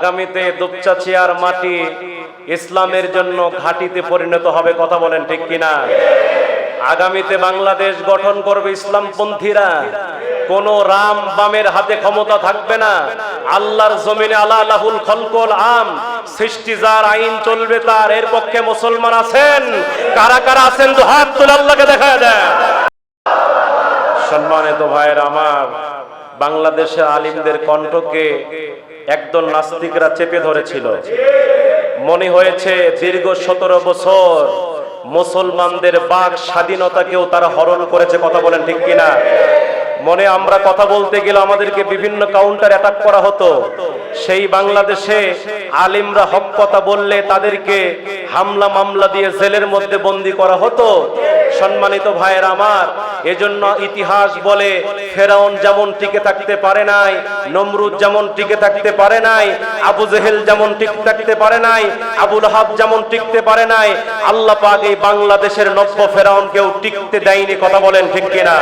আগামীতে দুপচাচিয়ার মাটি ইসলামের জন্য ঘাটিতে পরিণত হবে, কথা বলেন ঠিক কিনা? আগামীতে বাংলাদেশ গঠন করবে ইসলামপন্থীরা। কোন রাম বামের হাতে ক্ষমতা থাকবে না। আল্লাহর জমিনে আল্লাহ লাহুল খলকল আম সৃষ্টি যার আইন চলবে তার, এর পক্ষে মুসলমান আছেন? কারা কারা আছেন? তো হাত তুলে আল্লাহকে দেখা দেয় সম্মানিত ভাইয়ের আমার, বাংলাদেশের আলিমদের কণ্ঠকে একদল নাস্তিকরা চেপে ধরেছিল। মনে হয়েছে দীর্ঘ সতেরো বছর মুসলমানদের বাক স্বাধীনতাকেও তারা হরণ করেছে, কথা বলেন ঠিক কিনা? মনে আমরা কথা বলতে গেলে আমাদেরকে বিভিন্ন কাউন্টার অ্যাটাক করা হতো। সেই বাংলাদেশে আলিমরা হক কথা বললে তাদেরকে হামলা মামলা দিয়ে জেলের মধ্যে বন্দি করা হতো। সম্মানিত ভাইয়ের আমার এজন্য ইতিহাস বলে ফেরাউন যেমন টিকে থাকতে পারে নাই, নমরুদ যেমন টিকে থাকতে পারে নাই, আবু জেহেল যেমন টিকে থাকতে পারে নাই, আবুল হাব যেমন টিকতে পারে নাই, আল্লাহ পাক এই বাংলাদেশের নব্য ফেরাউনকেও টিকতে দেয়নি, কথা বলেন ঠিক কিনা?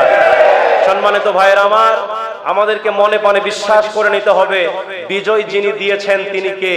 সম্মানিত ভাইয়ের আমার, আমাদেরকে মনে প্রাণে বিশ্বাস করে নিতে হবে, বিজয় যিনি দিয়েছেন তিনি কে?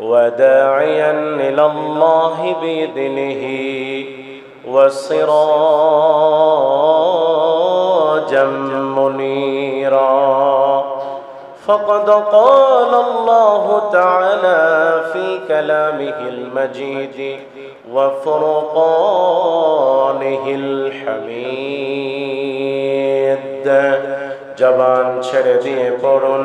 وداعيا إلى الله بإذنه وسراجا منيرا فقد قال الله تعالى في كلامه المجيد وفرقانه الحميد জবান ছেড়ে দিয়ে পড়ুন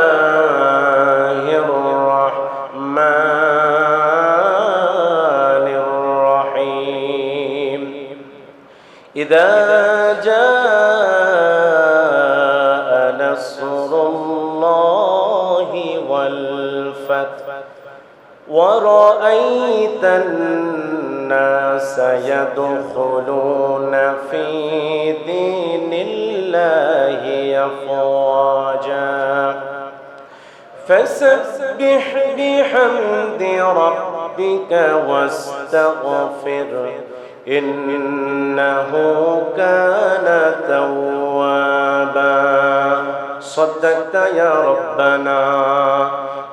الناس يدخلون في دين الله أفواجا. فسبح بحمد ربك واستغفر إنه كان توابا. صدقت يا ربنا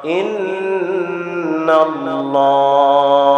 إن الله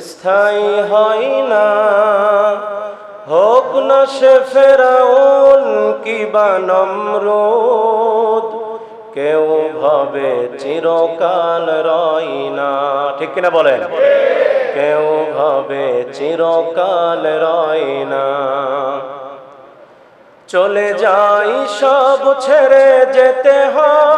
স্থায়ী হয় না। হোক না সে ফেরাউন কিবা নমরুদ, কেউ ভাবে চিরকাল রয় না। ঠিক কিনা বলেন? কেউ ভাবে চিরকাল রয় না। চলে যাই সব ছেড়ে যেতে হয়।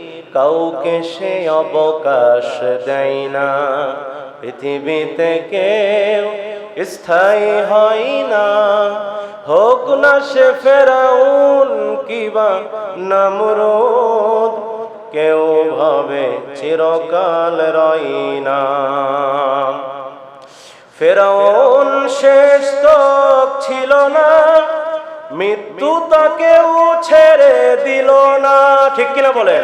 কাউকে সে অবকাশ দেয় না। পৃথিবীতে কেউ স্থায়ী হয় না। হোক না সে ফেরাউন কিবা নামরুদ, কেউ ভাবে চিরকাল রই না। ফেরাউন শেষ তক ছিল না, মৃত্যু তাকেও ছেড়ে দিল না। ঠিক কিনা বলেন?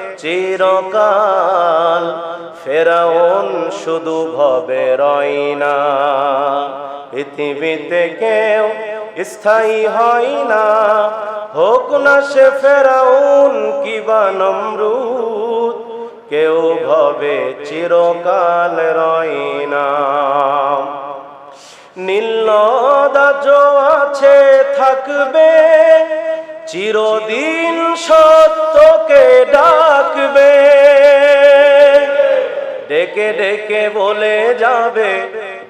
চিরকাল ফেরাউন শুধু ভবে রয় না। পৃথিবীতে কেউ স্থায়ী হয় না। হোক না সে ফেরাউন কিবা নমরুদ, কেউ ভবে চিরকাল রয় না। নীলদাজ আছে, থাকবে চিরদিন সত্যকে ডাকবে। ডেকে ডেকে বলে যাবে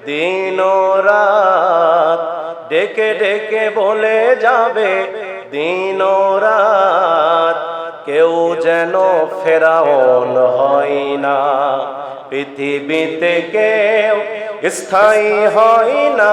দিন রাত। ডেকে ডেকে বলে যাবে দিন রাত। কেউ যেন ফেরাউন হয় না। পৃথিবীতে কেউ স্থায়ী হয় না।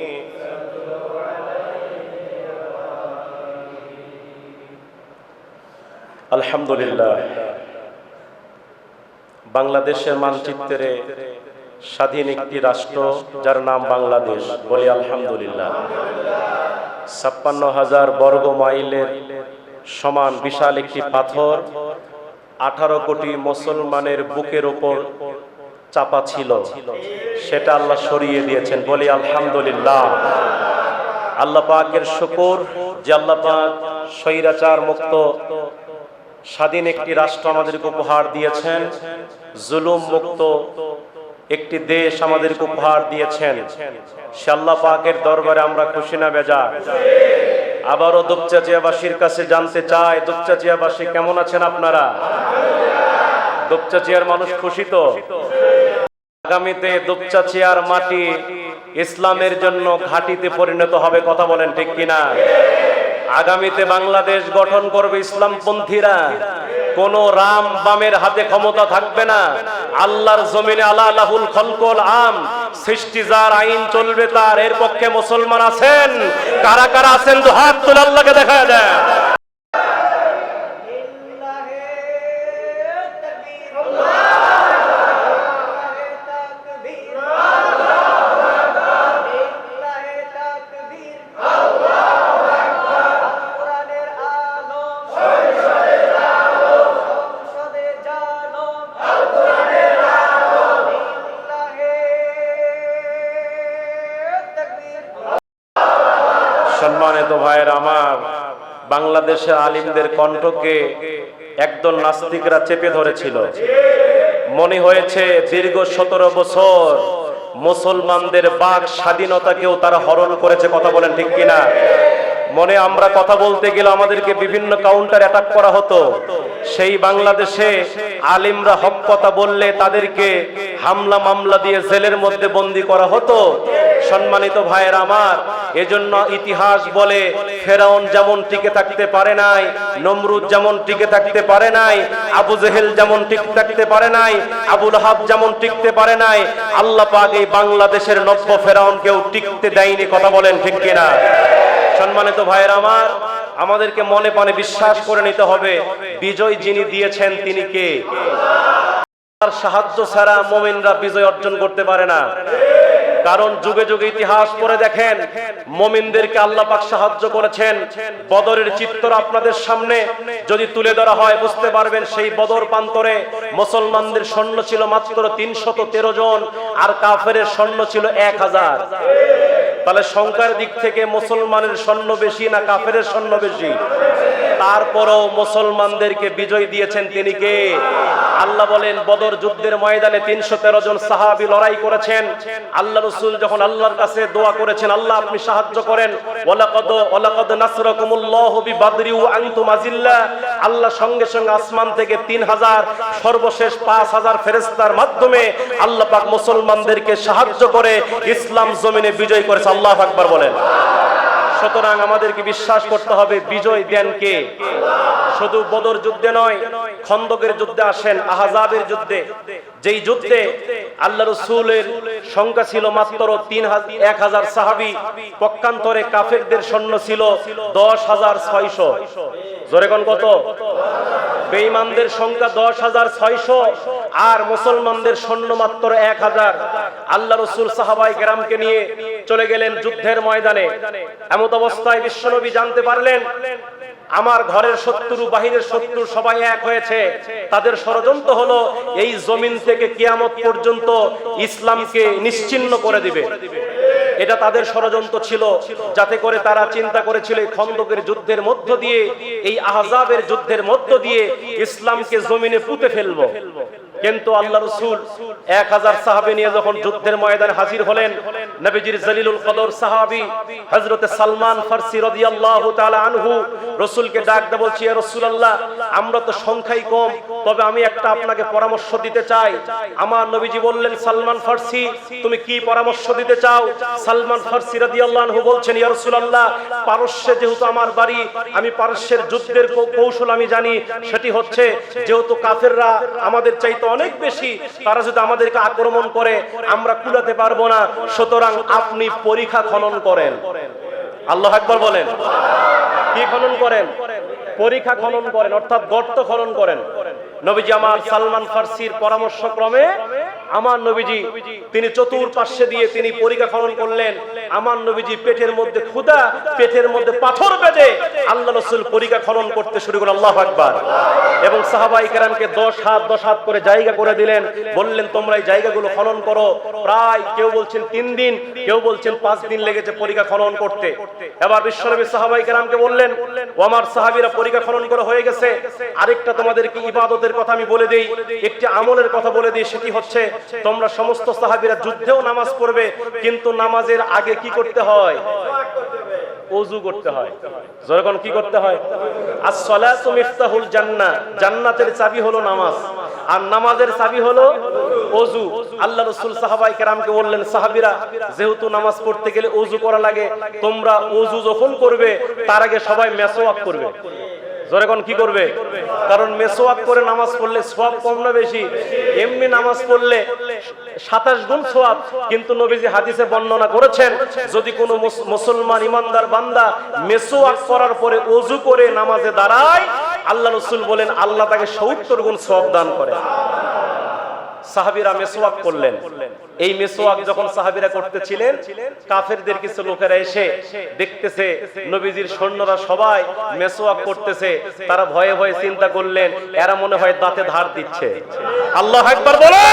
আলহামদুলিল্লাহ। বাংলাদেশের মানচিত্রে স্বাধীন একটি রাষ্ট্র যার নাম বাংলাদেশ বলি আলহামদুলিল্লাহ। ছাপ্পান্ন হাজার বর্গ মাইলের সমান বিশাল একটি পাথর আঠারো কোটি মুসলমানের বুকের ওপর চাপা ছিল। সেটা আল্লাহ সরিয়ে দিয়েছেন বলি আলহামদুলিল্লাহ। আল্লাহ পাকের শুকুর যে আল্লাহ পাক স্বৈরাচার মুক্ত স্বাধীন একটি রাষ্ট্র আমাদেরকে উপহার দিয়েছেন। জুলুম মুক্ত একটি দেশ আমাদেরকে উপহার দিয়েছেন। আল্লাহ পাকের দরবারে আমরা খুশি না বেজা আবারও দুপচাচিয়াবাসীর কাছে জানতে চাই, দুপচাচিয়াবাসী কেমন আছেন আপনারা? দুপচাচিয়ার মানুষ খুশি তো? আগামীতে দুপচাচিয়ার মাটি ইসলামের জন্য ঘাটিতে পরিণত হবে কথা বলেন ঠিক কিনা? আগামীতে বাংলাদেশ গঠন করবে ইসলামপন্থীরা। কোন রাম বামের হাতে ক্ষমতা থাকবে না। আল্লাহর জমিনে আল্লাহ লাহুল খলকল আম সৃষ্টি যার আইন চলবে তার। এর পক্ষে মুসলমান আছেন? কারা কারা আছেন? তো হাত তুলে আল্লাহকে দেখা যায় সম্মানিত ভাইয়ের আমার, বাংলাদেশের আলিমদের কণ্ঠকে একদল নাস্তিকরা চেপে ধরেছিল। মনে হয়েছে দীর্ঘ সতেরো বছর মুসলমানদের বাক স্বাধীনতাকেও তারা হরণ করেছে, কথা বলেন ঠিক কিনা? মনে আমরা কথা বলতে গেলে আমাদেরকে বিভিন্ন কাউন্টার অ্যাটাক করা হতো। সেই বাংলাদেশে আলিমরা হক কথা বললে তাদেরকে হামলা মামলা দিয়ে জেলের মধ্যে বন্দি করা হতো। সম্মানিত ভাইয়ের আমার এজন্য ইতিহাস বলে ফেরাউন যেমন টিকে থাকতে পারে নাই, নমরুদ যেমন টিকে থাকতে পারে নাই, আবু জেহেল যেমন টিকে থাকতে পারে নাই, আবুল হাব যেমন টিকতে পারে নাই, আল্লাহ পাক এই বাংলাদেশের নব্য ফেরাউনকেও টিকতে দেয়নি, কথা বলেন ঠিক কিনা? সম্মানিত ভাইয়ের আমার, আমাদেরকে মনে পানে বিশ্বাস করে নিতে হবে, বিজয় যিনি দিয়েছেন তিনি কে? তার সাহায্য ছাড়া মোমিনরা বিজয় অর্জন করতে পারে না। কারণ যুগে যুগে ইতিহাস পড়ে দেখেন, মমিনদেরকে আল্লাহ পাক সাহায্য করেছেন। বদরের চিত্র আপনাদের সামনে যদি তুলে ধরা হয়, বুঝতে পারবেন সেই বদর প্রান্তরে মুসলমানদের সৈন্য ছিল মাত্র তিনশত তেরো জন, আর কাফের সৈন্য ছিল এক হাজার। তাহলে সংখ্যার দিক থেকে মুসলমানের সৈন্য বেশি না কাফের সৈন্য বেশি? তারপরও মুসলমানদেরকে বিজয় দিয়েছেন তিনি কে? আল্লাহ বলেন, বদর যুদ্ধের ময়দানে তিনশো তেরো জন সাহাবি লড়াই করেছেন। আল্লাহ রসুল যখন আল্লাহর কাছে দোয়া করেছেন, আল্লাহ আপনি সাহায্য করেন। ওয়ালাকাদ ওয়ালাকাদ নাসরাকুমুল্লাহু বিবাদরি ওয়া আনতুম আজিল্লা আল্লাহ সঙ্গে সঙ্গে আসমান থেকে তিন হাজার, সর্বশেষ পাঁচ হাজার ফেরেস্তার মাধ্যমে আল্লাহ পাক মুসলমানদেরকে সাহায্য করে ইসলাম জমিনে বিজয় করেছে। আল্লাহ আকবর বলেন। সুতরাং আমাদেরকে বিশ্বাস করতে হবে বিজয় দেন কে? শুধু বদর যুদ্ধে নয়, খন্দকের যুদ্ধে আসেন, আহাজাবের যুদ্ধে। যেই যুদ্ধে আল্লাহ রসুলের সংখ্যা ছিল মাত্র তিন এক হাজার সাহাবি, পক্ষান্তরে কাফেরদের সৈন্য ছিল দশ হাজার ছয়শো। জোরে কোন কত? বেঈমানদের সংখ্যা দশ হাজার ছয়শো আর মুসলমানদের সৈন্য মাত্র এক হাজার। আল্লাহ রসুল সাহাবাই গ্রামকে নিয়ে চলে গেলেন যুদ্ধের ময়দানে। এমত অবস্থায় বিশ্বনবী জানতে পারলেন, আমার ঘরের শত্রু, বাহিরের শত্রু সবাই এক হয়েছে। তাদের ষড়যন্ত্র হলো এই জমিন থেকে কিয়ামত পর্যন্ত ইসলামকে নিশ্চিন্ন করে দিবে। এটা তাদের ষড়যন্ত্র ছিল, যাতে করে তারা চিন্তা করেছিল খন্দকের যুদ্ধের মধ্য দিয়ে, এই আহজাবের যুদ্ধের মধ্য দিয়ে ইসলামকে জমিনে পুঁতে ফেলব। কিন্তু আল্লাহ রসুল এক হাজার সাহাবি নিয়ে যখন যুদ্ধের ময়দানে হাজির হলেন, নবীজির জলিলুল কদর সাহাবি হজরতে সালমান ফার্সি রাদিয়াল্লাহু তাআলা আনহু রসুলকে ডাক দে বলছি, ইয়া রাসূলুল্লাহ, আমরা তো সংখ্যাই কম, তবে আমি একটা আপনাকে পরামর্শ দিতে চাই। আমার নবীজি বললেন, সালমান ফার্সি, তুমি কি পরামর্শ দিতে চাও? সালমান ফার্সি রাদিয়াল্লাহু আনহু বলছেন, ইয়া রাসূলুল্লাহ, পারস্যে যেহেতু আমার বাড়ি, আমি পারস্যের যুদ্ধের কৌশল আমি জানি, সেটি হচ্ছে যেহেতু কাফেররা আমাদের চাইতে অনেক বেশি। তারা যদি আমাদেরকে আক্রমণ করে, আমরা কুলাতে পারব না। সুতরাং আপনি পরীক্ষা খনন করেন। আল্লাহ একবার বলেন। কি খনন করেন? পরীক্ষা খনন করেন, অর্থাৎ গর্ত খনন করেন। নবীজি আমার সালমান ফার্সির আমার নবীজি তিনি দিয়ে তিনি করলেন। আমার নবীজি পেটের মধ্যে ক্ষুদা পেটের মধ্যে পাথর বেঁধে আল্লাহ রসুল করতে শুরু আল্লাহ আকবার। এবং সাহাবাই কেরামকে দশ হাত দশ হাত করে জায়গা করে দিলেন। বললেন, তোমরা এই জায়গাগুলো খনন করো। প্রায় কেউ বলছেন তিন দিন, কেউ বলছেন পাঁচ দিন লেগেছে পরীক্ষা খনন করতে। এবার বিশ্বনবী সাহাবাই কেরামকে বললেন, ও আমার সাহাবিরা পরীক্ষা খনন করে হয়ে গেছে। আরেকটা তোমাদেরকে ইবাদতের কথা আমি বলে দেই, একটি আমলের কথা বলে দিই, সেটি হচ্ছে তোমরা সমস্ত সাহাবিরা যুদ্ধেও নামাজ পড়বে, কিন্তু নামাজের আগে কি করতে হয়? ওযু করতে হয়। যখন কি করতে হয়? জান্নাহ। জান্নাতের চাবি হলো নামাজ। আর নামাজের চাবি হলো অজু আল্লাহ রাসূল সাহাবায়ে কেরামকে বললেন, সাহাবীরা, যেহেতু নামাজ পড়তে গেলে অজু করা লাগে, তোমরা অজু যখন করবে, তার আগে সবাই মেসওয়াক করবে। জোরে কি করবে? কারণ মেসোয়াক করে নামাজ পড়লে সোয়াব কম না বেশি? এমনি নামাজ পড়লে সাতাশ গুণ সোয়াব। কিন্তু নবীজি হাদিসে বর্ণনা করেছেন, যদি কোনো মুস- মুসলমান ইমানদার বান্দা মেসোয়াক করার পরে অজু করে নামাজে দাঁড়ায়, আল্লাহ রসুল বলেন, আল্লাহ তাকে সত্তর গুণ সোয়াব দান করে। সাহাবিরা মেসোয়াক করলেন। এই মেসোয়াক যখন সাহাবিরা করতেছিলেন, কাফেরদের কিছু লোকেরা এসে দেখতেছে, নবীজির সৈন্যরা সবাই মেসোয়াক করতেছে, তারা ভয়ে ভয়ে চিন্তা করলেন, এরা মনে হয় দাঁতে ধার দিচ্ছে। আল্লাহ একবার বলে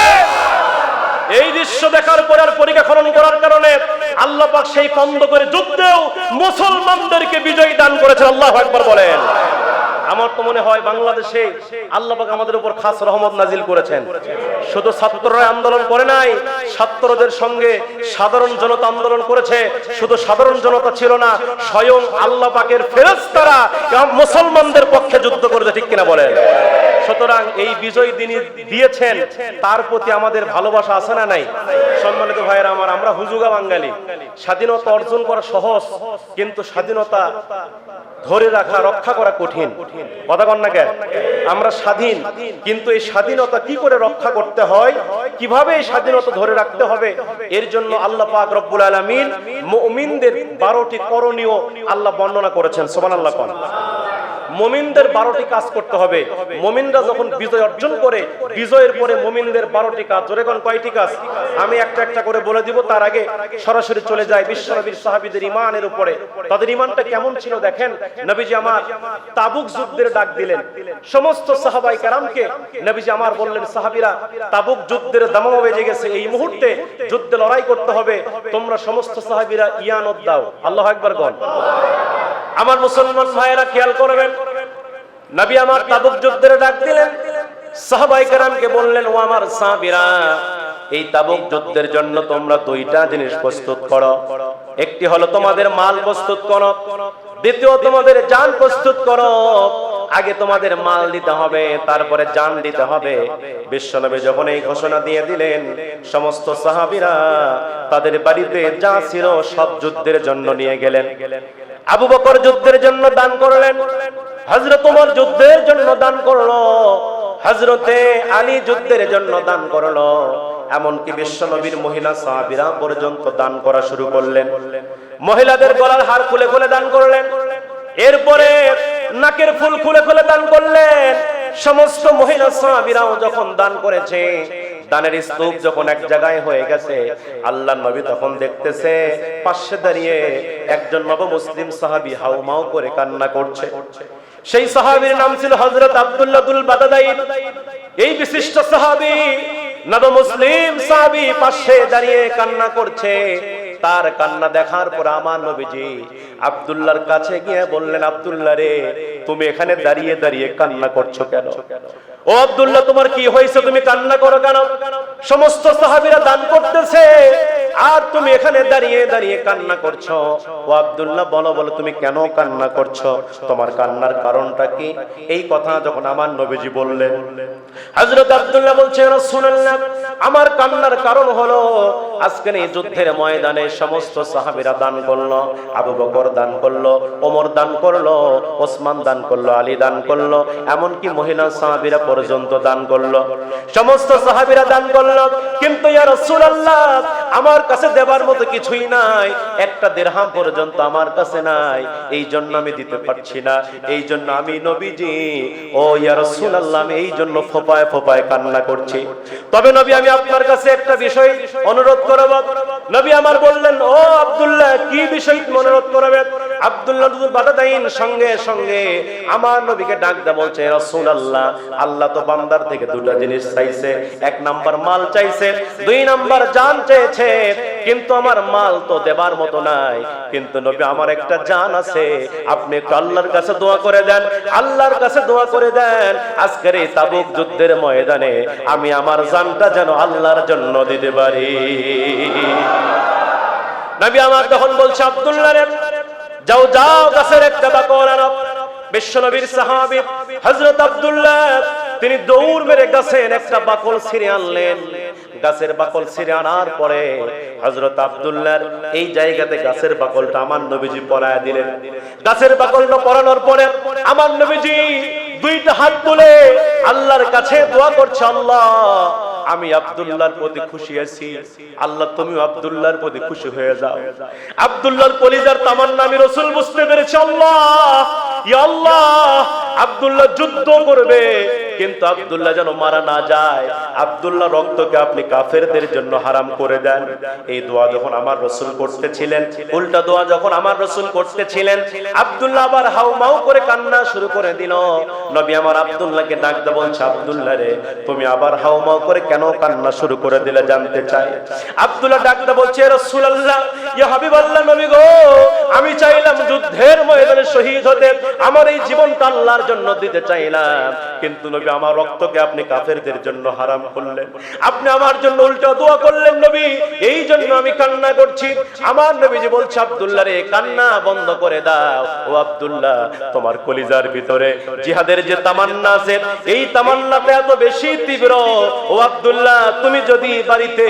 এই দৃশ্য দেখার পর আর পরীক্ষা খনন করার কারণে আল্লাহ পাক সেই কন্দ করে যুদ্ধেও মুসলমানদেরকে বিজয় দান করেছেন, আল্লাহ একবার বলেন। আমার তো মনে হয় বাংলাদেশে আল্লাহ আমাদের উপর খাস রহমত নাজিল করেছেন। শুধু ছাত্ররা আন্দোলন করে নাই, ছাত্রদের সঙ্গে সাধারণ জনতা আন্দোলন করেছে। শুধু সাধারণ জনতা ছিল না, স্বয়ং আল্লাহ পাকের ফেরেশতারা মুসলমানদের পক্ষে যুদ্ধ করেছে, ঠিক কিনা বলেন? সুতরাং এই বিজয় তিনি দিয়েছেন, তার প্রতি আমাদের ভালোবাসা আছে না নাই? সম্মানিত ভাইয়েরা আমার, আমরা হুজুগা বাঙালি। স্বাধীনতা অর্জন করা সহজ, কিন্তু স্বাধীনতা ধরে রাখা, রক্ষা করা কঠিন। কথা কন্যা কেন আমরা স্বাধীন, কিন্তু এই স্বাধীনতা কি করে রক্ষা করতে হয়? কীভাবে এই স্বাধীনতা ধরে রাখতে হবে? এর জন্য আল্লাহ পাক রব্বুল আলমিন মুমিনদের 12টি করণীয় আল্লাহ বর্ণনা করেছেন। সোমান কোন। মমিনদের বারোটি কাজ করতে হবে। মমিনরা যখন বিজয় অর্জন করে, বিজয়ের পরে মমিনদের বারোটি কাজ। জোরে কোন কয়টি কাজ? আমি একটা একটা করে বলে দিব, তার আগে সরাসরি চলে যায় বিশ্বনবীর সাহাবিদের ইমানের উপরে। তাদের ইমানটা কেমন ছিল দেখেন? নবীজি আমার তাবুক যুদ্ধের ডাক দিলেন। সমস্ত সাহাবাই কারামকে নবীজি আমার বললেন, সাহাবিরা, তাবুক যুদ্ধের দামামা বেজে গেছে। এই মুহূর্তে যুদ্ধে লড়াই করতে হবে। তোমরা সমস্ত সাহাবিরা ইয়ানত দাও। আল্লাহ একবার গণ। আমার মুসলমান ভাইয়েরা খেয়াল করবেন। নবী আমার তাবুক যুদ্ধের ডাক দিলেন। সাহাবাই কারামকে বললেন, ও আমার সাহাবীরা, এই তাবুক যুদ্ধের জন্য তোমরা দুইটা জিনিস প্রস্তুত করো। একটি হলো তোমাদের মাল প্রস্তুত করো, দ্বিতীয় তোমাদের যান প্রস্তুত করো। আগে তোমাদের মাল দিতে হবে, তারপরে যান দিতে হবে। বিশ্বনবী যখন এই ঘোষণা দিয়ে দিলেন, সমস্ত সাহাবীরা তাদের বাড়িতে যা ছিল সব যুদ্ধের জন্য নিয়ে গেলেন। আবু বকর যুদ্ধের জন্য দান করলেন। হযরত ওমর যুদ্ধের জন্য দান করল। হযরতে আলী যুদ্ধের জন্য দান করল। এমনকি বিশ্বনবীর মহিলা সাহাবীরা পর্যন্ত দান করা শুরু করলেন। মহিলাদের গলার হার খুলে খুলে দান করলেন। এরপরে নাকের ফুল খুলে খুলে দান করলেন। সমস্ত মহিলা সাহাবীরাও যখন দান করেছে দানের স্তূপ যখন এক জায়গায় হয়ে গেছে, আল্লাহ নবী তখন দেখতেছে, পাশে দাঁড়িয়ে একজন নব মুসলিম সাহাবি হাউমাউ করে কান্না করছে। সেই সাহাবির নাম ছিল হজরত আবদুল্লাদুল বাদাদাই এই বিশিষ্ট সাহাবি নব মুসলিম সাহাবি পাশে দাঁড়িয়ে কান্না করছে। তার কান্না দেখার পর আমার নবীজি আবদুল্লার কাছে গিয়ে বললেন আবদুল্লা রে, তুমি এখানে দাঁড়িয়ে দাঁড়িয়ে কান্না করছ কেন? ও আবদুল্লাহ, তোমার কি হয়েছে? তুমি কান্না করো কেন? সমস্ত সাহাবিরা দান করতেছে। আর তুমি এখানে দাঁড়িয়ে দাঁড়িয়ে কান্না করছ? ও আব্দুল্লাহ, বলো বলো, তুমি কেন কান্না করছ? তোমার কান্নার কারণটা কি? এই কথা যখন আমার নবীজি বললেন, হযরত আব্দুল্লাহ বলছে রাসূলুল্লাহ, আমার কান্নার কারণ হলো আজকের এই যুদ্ধের ময়দানে সমস্ত সাহাবীরা দান করল, আবু বকর দান করল, ওমর দান করল, ওসমান দান করল, আলী দান করল, এমনকি মহিলা সাহাবীরা পর্যন্ত দান করল। সমস্ত সাহাবীরা দান করল। কিন্তু ইয়া রাসূলুল্লাহ, আমার কাছে দেবার মতো কিছুই নাই। একটা দেড়হাম পর্যন্ত আমার কাছে নাই। এই জন্য আমি দিতে পারছি না। এই জন্য আমি নবীজি, ও ইয়া রাসূলুল্লাহ, আমি এই জন্য ফোপায় ফোপায় কান্না করছি। তবে নবী, আমি আপনার কাছে একটা বিষয় অনুরোধ করব। নবী আমার বললেন, ও আব্দুল্লাহ, কি বিষয় অনুরোধ করবে আমার মতো নাই। কিন্তু নবী, আমার একটা জান আছে, আপনি আল্লাহর কাছে দোয়া করে দেন, আল্লাহর কাছে দোয়া করে দেন। আজকের এই তাবুক যুদ্ধের ময়দানে আমি আমার জানটা যেন আল্লাহর জন্য দিতে পারি। নবী আমার তখন বলছে, আব্দুল্লাহ যাও যাও, গাছের একটা বাকল আনো। বিশ্ব নবীর সাহাবী হযরত আব্দুল্লাহ, তিনি দৌড় মেরে গাছের একটা বাকল ছিঁড়ে আনলেন। গাছের বাকল ছিঁড়ে আনার পরে হযরত আব্দুল্লাহর এই জায়গাতে গাছের বাকলটা আমার নবীজি পরায় দিলেন। গাছের বাকলটা পরানোর পরে আমার নবীজি দুইটা হাত তুলে আল্লাহর কাছে দোয়া করছে, আল্লাহ আমি আব্দুল্লাহর প্রতি খুশি আছি। আল্লাহ তুমি আব্দুল্লাহর প্রতি খুশি হয়ে যাও। আব্দুল্লাহর কলিজার তামান্না আমি রসুল বুঝতে পেরেছি, আল্লাহ। আল্লাহ, আব্দুল্লাহ যুদ্ধ করবে, কিন্তু আব্দুল্লাহ যেন মারা না যায়। আব্দুল্লাহ রক্তকে আপনি কাফেরদের জন্য হারাম করে দেন। এই দোয়া যখন আমার রসুল করতেছিলেন, উল্টা দোয়া যখন আমার রসুল করতেছিলেন, আব্দুল্লাহ আবার হাউ মাউ করে কান্না শুরু করে দিল। নবী আমার আব্দুল্লাহকে ডাকতে বলছে, আব্দুল্লাহ রে, তুমি আবার হাউ মাউ করে কেন কান্না শুরু করে দিলে জানতে চাই? আব্দুল্লাহ ডাকতে বলছে রাসূলুল্লাহ, ইয়া হাবিবাল্লাহ নবী গো, আমি চাইলাম যুদ্ধের ময়দানে শহীদ হতে। আমার এই জীবনটা আল্লাহর জন্য দিতে চাইলাম। কিন্তু নবী, আমার রক্তকে আপনি কাফেরদের জন্য হারাম করলেন। আপনি আমার জন্য উল্টা দোয়া করলেন নবী। এই জন্য আমি কান্না করছি। আমার নবীজি বলছে, আব্দুল্লাহ রে, কান্না বন্ধ করে দাও। ও আব্দুল্লাহ, তোমার কলিজার ভিতরে জিহাদের যে তামান্না আছে, এই তামান্নাটা এত বেশি তীব্র। ও আব্দুল্লাহ, তুমি যদি বাড়িতে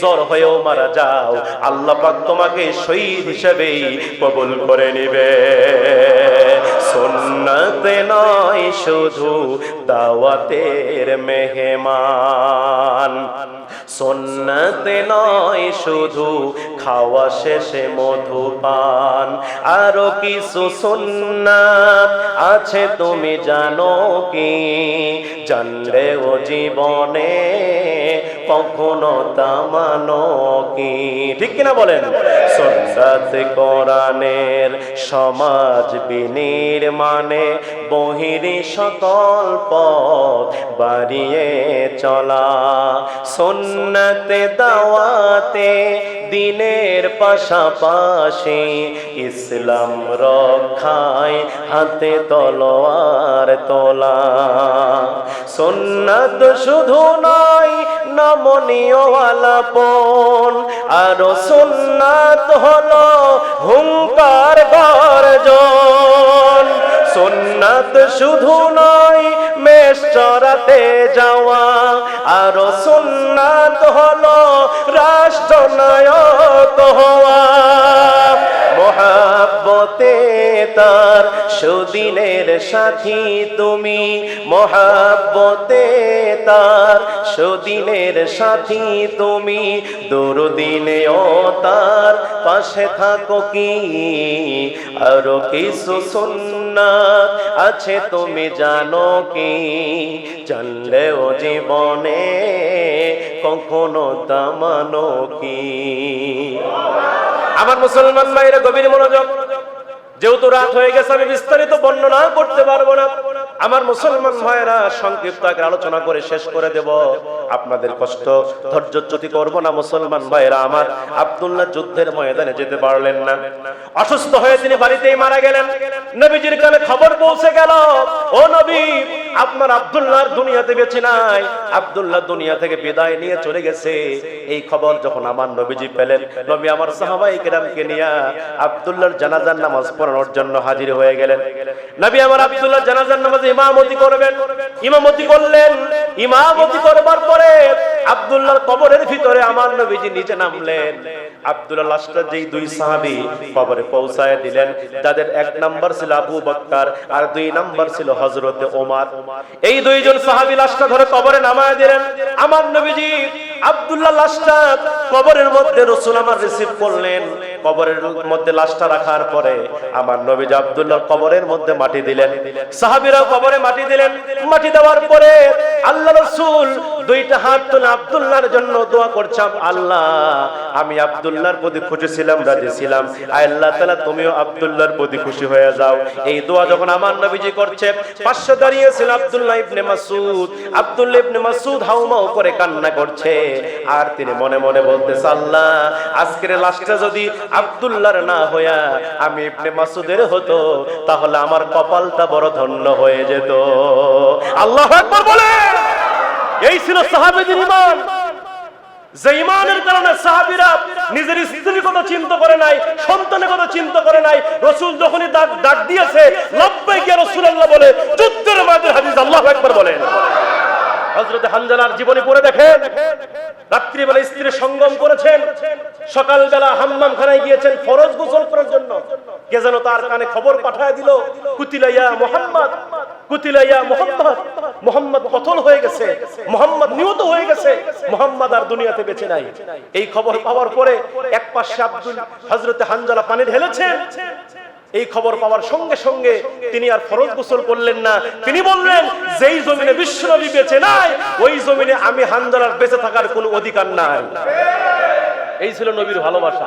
জ্বর হয়েও মারা যাও, আল্লাহ পাক তোমাকে শহীদ হিসেবেই কবুল করে নিবে। সুন্নতে নয়, শুধু দাওয়াতের মেহমান। সন্নাতে নয় শুধু খাওয়া শেষে মধু পান আরও কিছু সন্ন্যাত আছে, তুমি জানো কি? জানলে ও জীবনে কখনো তামানো কি? ঠিক কিনা বলেন? সন্ন্যাত কোরআনের সমাজ বিনির্মাণে বহিরি সকল পথ বাড়িয়ে চলা। সন্ন্যতে দাওয়াতে দিনের পাশাপাশি ইসলাম রক্ষায় হাতে তলোয়ার তোলা। সন্ন্যত শুধু নয় নমনীয় আলাপন আরও সুন্নাত হলো হুঙ্কার গর্জন। সুন্নাত শুধু নয়, মেষ চড়াতে যাওয়া। আরও সুন্নাত হলো রাষ্ট্রনায়ক হওয়া। মহাব্বতে তার সুদিনের সাথী তুমি। মহাব্বতে তার সুদিনের সাথী তুমি। দুরদিনেও তার পাশে থাকো কি? আরও কিছু সুন্নাত আছে তুমি জানো কি? জানলেও জীবনে কখনো দামানো কি? আমার মুসলমান ভাইরা গভীর মনোযোগ। যেহেতু রাত হয়ে গেছে, আমি বিস্তারিত বর্ণনা করতে পারব না। আমার মুসলমান ভাইয়েরা, সংক্ষিপ্ত আকারে আলোচনা করে শেষ করে দেব। আপনাদের কষ্ট ধৈর্যচ্যুতি করব না, মুসলমান ভাইয়েরা আমার। আব্দুল্লাহ যুদ্ধের ময়দানে যেতে পারলেন না। অসুস্থ হয়ে তিনি বাড়িতেই মারা গেলেন। নবীজির কানে খবর পৌঁছে গেল, ও নবী, আপনার আব্দুল্লাহর দুনিয়াতে বেঁচে নাই। আব্দুল্লাহ দুনিয়া থেকে বিদায় নিয়ে চলে গেছে। এই খবর যখন আমার নবীজি পেলেন, নবী আমার সাহাবাই কেরামকে নিয়ে আব্দুল্লাহর জানাজার নামাজ পড়ানোর জন্য হাজির হয়ে গেলেন। নবী আমার আব্দুল্লাহ জানাজার নামাজে ইমামতি করবেন। ইমামতি করলেন। ইমামতি করবার পরে আব্দুল্লাহর কবরের ভিতরে আমার নবীজি নিচে নামলেন। আব্দুল্লাহ যেই দুই সাহাবী কবরে পৌঁছায় দিলেন। যাদের এক ছিল আবু আর দুই ছিল ওমর। এই দুইজন সাহাবী ধরে কবরে নামায় দিলেন। আমার নবীজি কবরের মধ্যে আমার রিসিভ করলেন। কবরের মধ্যে রাখার পরে আমার নবীজি কবরের মধ্যে মাটি দিলেন। সাহাবীরা কবরে মাটি দিলেন। মাটি দেওয়ার পরে আল্লাহ রসুল দুইটা হাত তুলে আব্দুল্লাহর জন্য দোয়া করছাম আল্লাহ। আমি আব্দুল্লাহর প্রতি খুশি ছিলাম, রাজি ছিলাম। আল্লাহ তাআলা, তুমিও আব্দুল্লাহর প্রতি খুশি হয়ে যাও। এই দোয়া যখন আমার নবীজি করছে, পাশে দাঁড়িয়েছিল আব্দুল্লাহ ইবনে মাসউদ। আব্দুল্লাহ ইবনে মাসউদ হাউমাউ করে কান্না করছে। আর তিনি মনে মনে বলতেছে, আল্লাহ, আজকের লাশটা যদি আব্দুল্লাহর না হইয়া আমি ইবনে মাসুদের হতো, তাহলে আমার কপালটা বড় ধন্য হয়ে যেত। আল্লাহ আকবার বলে এই ছিল সাহাবেদের ইমান যে ইমানের কারণে সাহাবিরা নিজের স্ত্রীর কথা চিন্তা করে নাই, সন্তানের কথা চিন্তা করে নাই। রসুল যখনই ডাক ডাক দিয়েছে লব্বাই গিয়ে রসুলাল্লাহ বলে, যুদ্ধের মাঝে হাদিস আল্লাহ একবার বলেন। হজরত হানজালার জীবনী পড়ে দেখেন? রাত্রিবেলা স্ত্রীর সঙ্গম করেছেন। সকালবেলা হাম্মাম খানায় গিয়েছেন ফরজ গোসল করার জন্য। কে যেন তার কানে খবর পাঠায় দিল কুতিলাইয়া মোহাম্মদ কুতিলাইয়া মোহাম্মদ মোহাম্মদ কতল হয়ে গেছে, মোহাম্মদ নিহত হয়ে গেছে, মোহাম্মদ আর দুনিয়াতে বেঁচে নাই। এই খবর পাওয়ার পরে এক পাশে আব্দুল হজরতে হানজালা পানি ঢেলেছেন। এই খবর পাওয়ার সঙ্গে সঙ্গে তিনি আর ফরজ গোসল করলেন না। তিনি বললেন, যেই জমিনে বিশ্বনবী বেঁচে নাই, ওই জমিনে আমি হানজালার বেঁচে থাকার কোনো অধিকার নাই। এই ছিল নবীর ভালোবাসা।